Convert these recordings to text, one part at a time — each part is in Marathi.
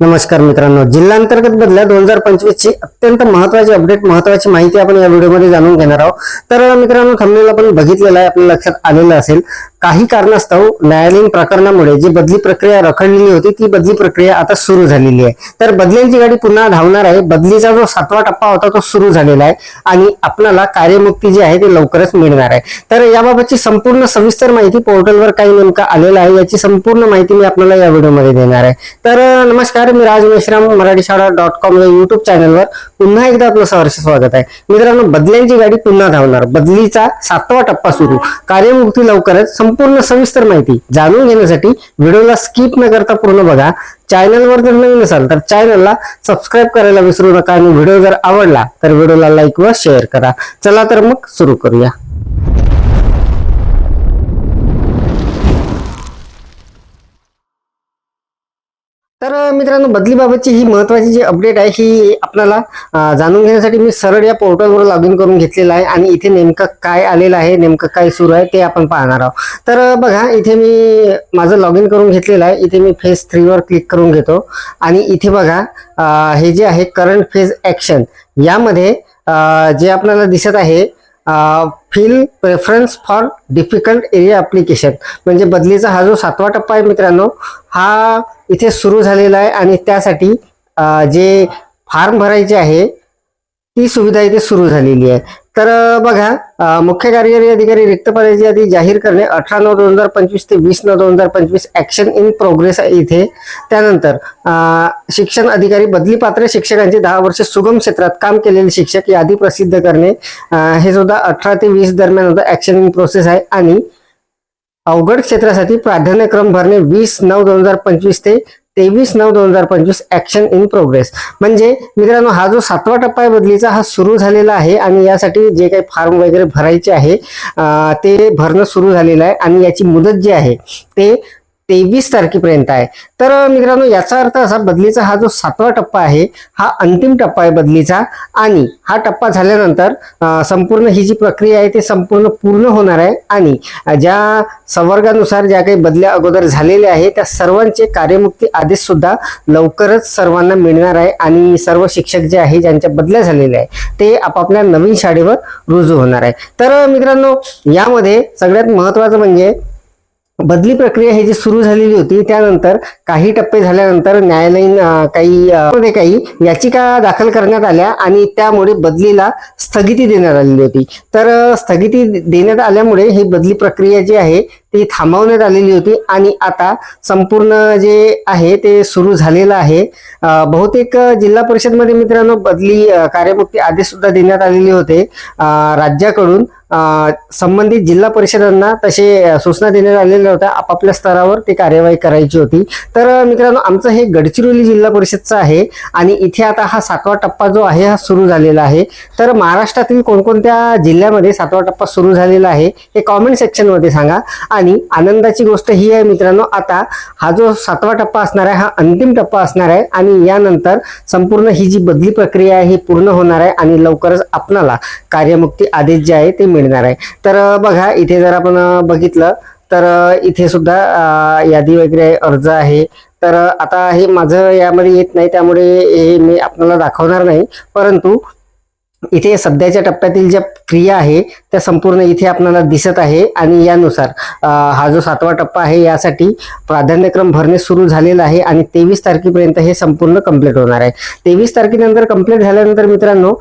नमस्कार मित्रांनो. जिल्हांतर्गत बदल्या दोन हजार पंचवीस ची अत्यंत महत्वाची अपडेट महत्वाची माहिती आपण या व्हिडिओमध्ये जाणून घेणार आहोत. तर मित्रांनो थंबनेल आपण बघितलेलं आहे आपल्या लक्षात आलेलं असेल. काही कारणास्तव न्यायालयीन प्रकरणामुळे जी बदली प्रक्रिया रखडलेली होती ती बदली प्रक्रिया आता सुरू झालेली आहे. तर बदल्यांची गाडी पुन्हा धावणार आहे. बदलीचा जो सातवा टप्पा होता तो सुरू झालेला आहे आणि आपल्याला कार्यमुक्ती जी आहे ती लवकरच मिळणार आहे. तर याबाबतची संपूर्ण सविस्तर माहिती पोर्टलवर काही नेमकं आलेलं आहे याची संपूर्ण माहिती मी आपल्याला या व्हिडिओमध्ये देणार आहे. तर नमस्कार मी राज मेश्राम मराठी शाळा डॉट कॉम या युट्यूब चॅनलवर पुन्हा एकदा आपलं सहर्ष स्वागत आहे. मित्रांनो बदल्यांची गाडी पुन्हा धावणार. बदलीचा सातवा टप्पा सुरू. कार्यमुक्ती लवकरच संपूर्ण सविस्तर माहिती जाणून घेण्यासाठी व्हिडिओला स्किप न करता पूर्ण बघा. चॅनलवर जर नवीन असाल तर चॅनलला सबस्क्राईब करायला विसरू नका आणि व्हिडिओ जर आवडला तर व्हिडिओला लाईक व शेअर करा. चला तर मग सुरू करूया. तर मित्रांनो बदलीबाबतची ही महत्वाची जी अपडेट आहे ही आपल्याला जाणून घेण्यासाठी मी सरळ या पोर्टलवर लॉग इन करून घेतलेलं आहे आणि इथे नेमकं काय आलेलं आहे नेमकं काय सुरू आहे ते आपण पाहणार आहोत. तर बघा इथे मी माझं लॉग इन करून घेतलेलं आहे. इथे मी फेज थ्रीवर क्लिक करून घेतो. आणि इथे बघा हे जे आहे करंट फेज ॲक्शन यामध्ये जे आपल्याला दिसत आहे fill preference for difficult area application म्हणजे बदलीचा हा जो सातवा टप्पा आहे मित्रांनो हा इथे सुरू झालेला आहे आणि त्यासाठी जे फॉर्म भरायचे आहे ती सुविधा इथे सुरू झालेली आहे. तर बघा मुख्य कार्यकारी अधिकारी रिक्त पदाची यादी जाहीर करणे अठरा नऊ दोन हजार पंचवीस ते वीस नऊ दोन हजार पंचवीस ऍक्शन इन प्रोग्रेस इथे. त्यानंतर शिक्षण अधिकारी बदली पात्र शिक्षकांचे दहा वर्ष सुगम क्षेत्रात काम केलेले शिक्षक यादी प्रसिद्ध करणे हे सुद्धा अठरा ते वीस दरम्यान होतं ऍक्शन इन प्रोसेस आहे. आणि अवघड क्षेत्रासाठी प्राधान्यक्रम भरणे वीस नऊ दोन हजार पंचवीस ते तेवीस नऊ दोन हजार पंचवीस ऍक्शन इन प्रोग्रेस म्हणजे मित्रांनो हा जो सातवा टप्पा आहे बदलीचा हा सुरू झालेला आहे आणि यासाठी जे काही फॉर्म वगैरे भरायचे आहे ते भरणं सुरू झालेलं आहे आणि याची मुदत जी आहे ते तेवीस तारखेपर्यंत आहे. तर मित्रांनो याचा अर्थ असा बदलीचा हा जो सातवा टप्पा आहे हा अंतिम टप्पा आहे बदलीचा. आणि हा टप्पा झाल्यानंतर संपूर्ण ही जी प्रक्रिया आहे ती संपूर्ण पूर्ण होणार आहे. आणि ज्या संवर्गानुसार ज्या काही बदल्या अगोदर झालेल्या आहे त्या सर्वांचे कार्यमुक्ती आदेश सुद्धा लवकरच सर्वांना मिळणार आहे. आणि सर्व शिक्षक जे आहे ज्यांच्या बदल्या झालेल्या आहे ते आपापल्या नवीन शाळेवर रुजू होणार आहे. तर मित्रांनो यामध्ये सगळ्यात महत्वाचं म्हणजे बदली प्रक्रिया ही जी सुरू झालेली होती त्यानंतर काही टप्पे झाल्यानंतर न्यायालयीन काही काही याचिका दाखल करण्यात आल्या आणि त्यामुळे बदलीला स्थगिती देण्यात आलेली होती. तर स्थगिती देण्यात आल्यामुळे ही बदली प्रक्रिया जी आहे ती थांबवण्यात आलेली होती आणि आता संपूर्ण जे आहे ते सुरू झालेलं आहे. बहुतेक जिल्हा परिषदमध्ये मित्रांनो बदली कार्यमुक्ती आदेश सुद्धा देण्यात आलेले होते राज्याकडून. संबंधित जिल्हा परिषदांना तसे सूचना देण्यात आलेल्या होत्या. आपापल्या स्तरावर ते कार्यवाही करायची होती. तर मित्रांनो आमचं हे गडचिरोली जिल्हा परिषदचं आहे आणि इथे आता हा सातवा टप्पा जो आहे हा सुरू झालेला आहे. तर महाराष्ट्रातील कोणकोणत्या जिल्ह्यामध्ये सातवा टप्पा सुरू झालेला आहे हे कॉमेंट सेक्शनमध्ये सांगा. आणि आनंदाची गोष्ट ही आहे मित्रांनो आता हा जो सातवा टप्पा असणार आहे हा अंतिम टप्पा असणार आहे आणि यानंतर संपूर्ण ही जी बदली प्रक्रिया आहे ही पूर्ण होणार आहे आणि लवकरच आपणाला कार्यमुक्ती आदेश जे आहे ते मिळणार आहे. तर बघा इथे जर आपण बघितलं तर इथे सुद्धा यादी वगैरे अर्ज आहे. तर आता हे माझं यामध्ये येत नाही त्यामुळे हे मी आपल्याला दाखवणार नाही. परंतु इथे सध्याच्या टप्प्यातील ज्या क्रिया आहे त्या संपूर्ण इथे आपल्याला दिसत आहे आणि यानुसार हा जो सातवा टप्पा आहे यासाठी प्राधान्यक्रम भरणे सुरू झालेला आहे आणि तेवीस तारखेपर्यंत हे संपूर्ण कंप्लीट होणार आहे. तेवीस तारखेनंतर कंप्लीट झाल्यानंतर मित्रांनो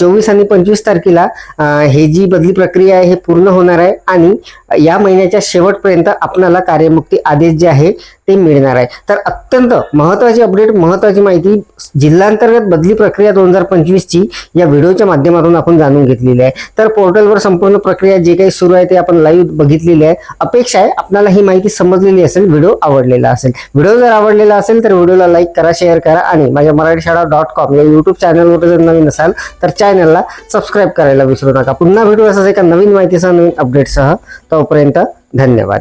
चोवीस आणि पंचवीस तारखेला हे जी बदली प्रक्रिया आहे हे पूर्ण होणार आहे आणि या महिन्याच्या शेवटपर्यंत आपल्याला कार्यमुक्ती आदेश जे आहे ते मिळणार आहे. तर अत्यंत महत्वाची अपडेट महत्वाची माहिती जिल्हांतर्गत बदली प्रक्रिया दोन हजार पंचवीसची या व्हिडिओच्या माध्यमातून आपण जाणून घेतलेली आहे. तर पोर्टलवर संपूर्ण प्रक्रिया जे काही सुरू आहे ते आपण लाईव्ह बघितलेली आहे. अपेक्षा आहे आपल्याला ही माहिती समजलेली असेल व्हिडिओ आवडलेला असेल. व्हिडिओ जर आवडलेला असेल तर व्हिडिओला लाईक करा शेअर करा आणि माझ्या मराठी शाळा डॉट कॉम या युट्यूब चॅनलवर जर नवीन असाल तर चॅनलला सबस्क्राईब करायला विसरू नका. पुन्हा भेटू असं एका नवीन माहितीसह नवीन अपडेटसह तोपर्यंत धन्यवाद.